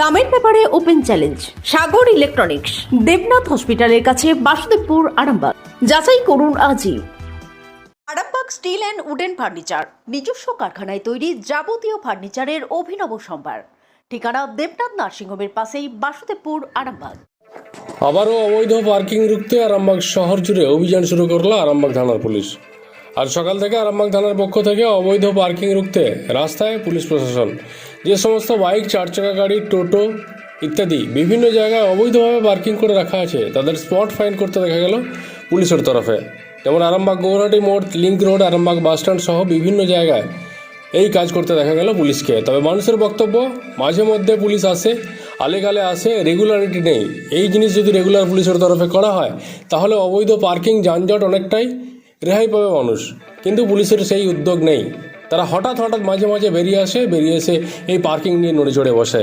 দামের ব্যাপারে open challenge, Sagar electronics, Debnath হসপিটালের কাছে বাসুদেবপুর, আরামবাগ। যাচাই করুন আজই। Arambagh steel and wooden furniture, নিজস্ব কারখানায় তৈরি যাবতীয় ফার্নিচারের অভিনব সম্ভার। ঠিকানা দেবনাথ নার্সিংহোমের পাশেই বাসুদেবপুর, আরামবাগ। আবারও অবৈধ পার্কিং রুখতে আরামবাগ শহর জুড়ে অভিযান শুরু করল আরামবাগ থানার পুলিশ। আজ সকাল থেকে আরামবাগ থানার পক্ষ থেকে অবৈধ পার্কিং রুখতে রাস্তায় পুলিশ প্রশাসন। যে সমস্ত বাইক চার চাকা গাড়ি, টোটো ইত্যাদি বিভিন্ন জায়গায় অবৈধভাবে পার্কিং করে রাখা আছে, তাদের স্পট ফাইন করতে দেখা গেল পুলিশের তরফে। যেমন আরামবাগ গৌরহাটি মোড়, লিঙ্ক রোড, আরামবাগ বাসস্ট্যান্ড সহ বিভিন্ন জায়গায় এই কাজ করতে দেখা গেল পুলিশকে। তবে মানুষের বক্তব্য, মাঝে মধ্যে পুলিশ আসে আলেগালে আসে রেগুলারিটি নেই। এই জিনিস যদি রেগুলার পুলিশের তরফে করা হয়, তাহলে অবৈধ পার্কিং যানজট অনেকটাই রেহাই পাবে মানুষ। কিন্তু পুলিশের সেই উদ্যোগ নেই। তারা হঠাৎ হঠাৎ মাঝে মাঝে বেরিয়ে আসে, বেরিয়ে এসে এই পার্কিং নিয়ে নড়ে চড়ে বসে।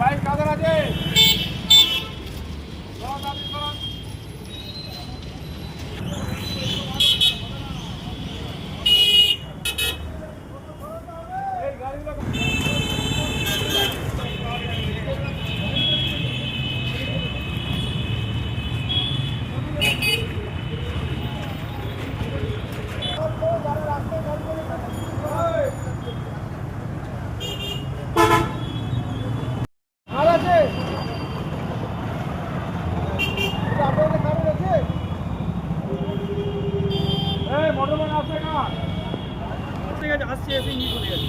বাইক কাদের আছে আর আছে আপনাদের কারণ আছে এই মোটরম্যান আছে না ঠিক আছে